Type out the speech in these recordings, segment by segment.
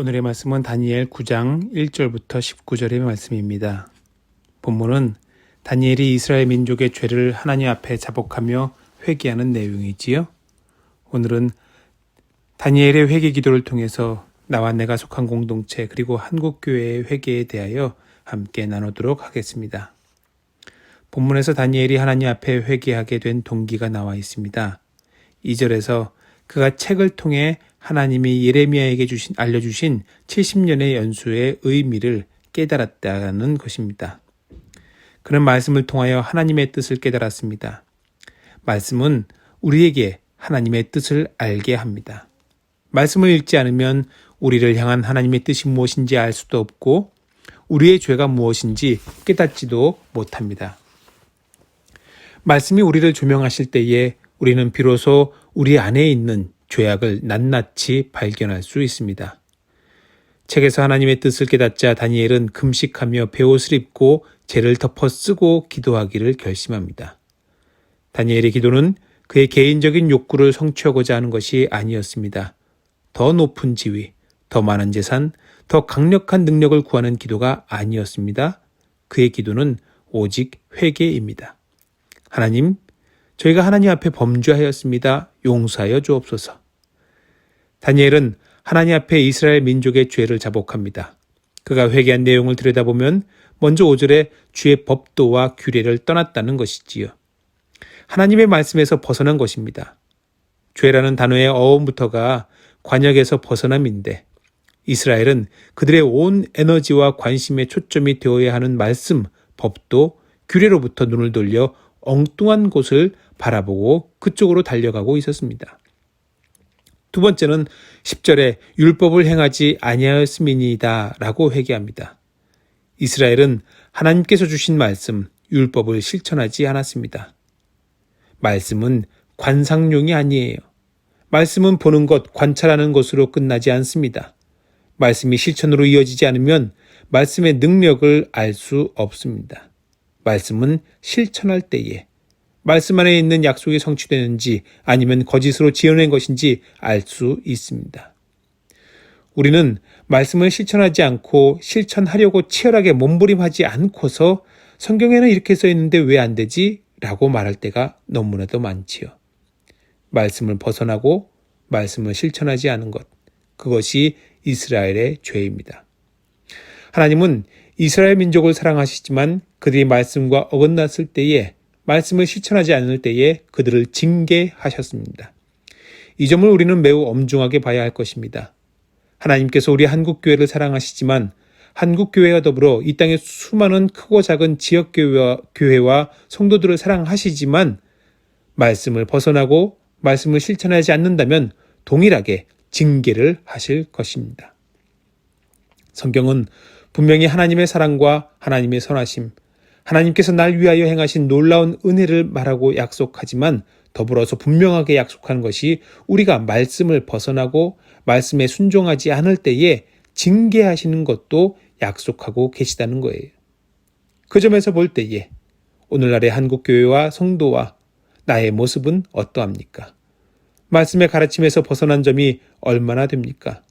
오늘의 말씀은 다니엘 9장 1절부터 19절의 말씀입니다. 본문은 다니엘이 이스라엘 민족의 죄를 하나님 앞에 자복하며 회개하는 내용이지요. 오늘은 다니엘의 회개 기도를 통해서 나와 내가 속한 공동체 그리고 한국 교회의 회개에 대하여 함께 나누도록 하겠습니다. 본문에서 다니엘이 하나님 앞에 회개하게 된 동기가 나와 있습니다. 2절에서 그가 책을 통해 하나님이 예레미야에게 주신 알려주신 70년의 연수의 의미를 깨달았다는 것입니다. 그는 말씀을 통하여 하나님의 뜻을 깨달았습니다. 말씀은 우리에게 하나님의 뜻을 알게 합니다. 말씀을 읽지 않으면 우리를 향한 하나님의 뜻이 무엇인지 알 수도 없고 우리의 죄가 무엇인지 깨닫지도 못합니다. 말씀이 우리를 조명하실 때에 우리는 비로소 우리 안에 있는 죄악을 낱낱이 발견할 수 있습니다. 책에서 하나님의 뜻을 깨닫자 다니엘은 금식하며 베옷을 입고 죄를 덮어 쓰고 기도하기를 결심합니다. 다니엘의 기도는 그의 개인적인 욕구를 성취하고자 하는 것이 아니었습니다. 더 높은 지위, 더 많은 재산, 더 강력한 능력을 구하는 기도가 아니었습니다. 그의 기도는 오직 회개입니다. 하나님, 저희가 하나님 앞에 범죄하였습니다. 용서하여 주옵소서. 다니엘은 하나님 앞에 이스라엘 민족의 죄를 자복합니다. 그가 회개한 내용을 들여다보면 먼저 5절에 주의 법도와 규례를 떠났다는 것이지요. 하나님의 말씀에서 벗어난 것입니다. 죄라는 단어의 어원부터가 관역에서 벗어남인데 이스라엘은 그들의 온 에너지와 관심의 초점이 되어야 하는 말씀, 법도, 규례로부터 눈을 돌려 엉뚱한 곳을 바라보고 그쪽으로 달려가고 있었습니다. 두 번째는 10절에 율법을 행하지 아니하였음이니이다 라고 회개합니다. 이스라엘은 하나님께서 주신 말씀, 율법을 실천하지 않았습니다. 말씀은 관상용이 아니에요. 말씀은 보는 것, 관찰하는 것으로 끝나지 않습니다. 말씀이 실천으로 이어지지 않으면 말씀의 능력을 알 수 없습니다. 말씀은 실천할 때에 말씀 안에 있는 약속이 성취되는지 아니면 거짓으로 지어낸 것인지 알 수 있습니다. 우리는 말씀을 실천하지 않고 실천하려고 치열하게 몸부림하지 않고서 성경에는 이렇게 써 있는데 왜 안 되지? 라고 말할 때가 너무나도 많지요. 말씀을 벗어나고 말씀을 실천하지 않은 것. 그것이 이스라엘의 죄입니다. 하나님은 이스라엘 민족을 사랑하시지만 그들이 말씀과 어긋났을 때에 말씀을 실천하지 않을 때에 그들을 징계하셨습니다. 이 점을 우리는 매우 엄중하게 봐야 할 것입니다. 하나님께서 우리 한국교회를 사랑하시지만 한국교회와 더불어 이 땅의 수많은 크고 작은 지역교회와 교회와 성도들을 사랑하시지만 말씀을 벗어나고 말씀을 실천하지 않는다면 동일하게 징계를 하실 것입니다. 성경은 분명히 하나님의 사랑과 하나님의 선하심, 하나님께서 날 위하여 행하신 놀라운 은혜를 말하고 약속하지만 더불어서 분명하게 약속하는 것이 우리가 말씀을 벗어나고 말씀에 순종하지 않을 때에 징계하시는 것도 약속하고 계시다는 거예요. 그 점에서 볼 때에 오늘날의 한국교회와 성도와 나의 모습은 어떠합니까? 말씀의 가르침에서 벗어난 점이 얼마나 됩니까?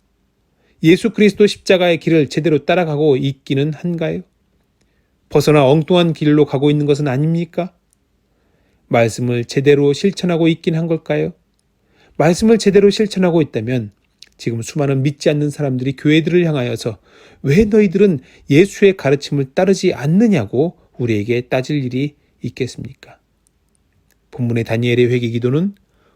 예수 그리스도 십자가의 길을 제대로 따라가고 있기는 한가요? 벗어나 엉뚱한 길로 가고 있는 것은 아닙니까? 말씀을 제대로 실천하고 있긴 한 걸까요? 말씀을 제대로 실천하고 있다면 지금 수많은 믿지 않는 사람들이 교회들을 향하여서 왜 너희들은 예수의 가르침을 따르지 않느냐고 우리에게 따질 일이 있겠습니까? 본문의 다니엘의 회개 기도는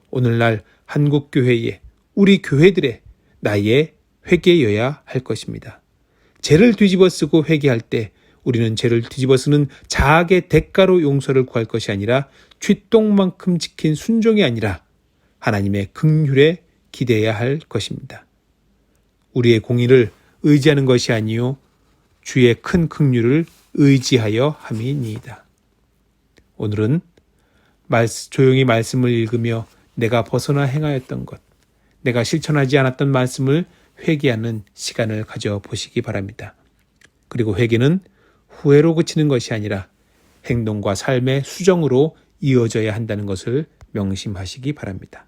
오늘날 한국 교회에 우리 교회들의 나의 회개여야 할 것입니다. 죄를 뒤집어 쓰고 회개할 때 우리는 죄를 뒤집어 쓰는 자학의 대가로 용서를 구할 것이 아니라 쥐똥만큼 지킨 순종이 아니라 하나님의 긍휼에 기대해야 할 것입니다. 우리의 공의를 의지하는 것이 아니요 주의 큰 긍휼을 의지하여 함이니이다. 오늘은 조용히 말씀을 읽으며 내가 벗어나 행하였던 것, 내가 실천하지 않았던 말씀을 회개하는 시간을 가져 보시기 바랍니다. 그리고 회개는 후회로 그치는 것이 아니라 행동과 삶의 수정으로 이어져야 한다는 것을 명심하시기 바랍니다.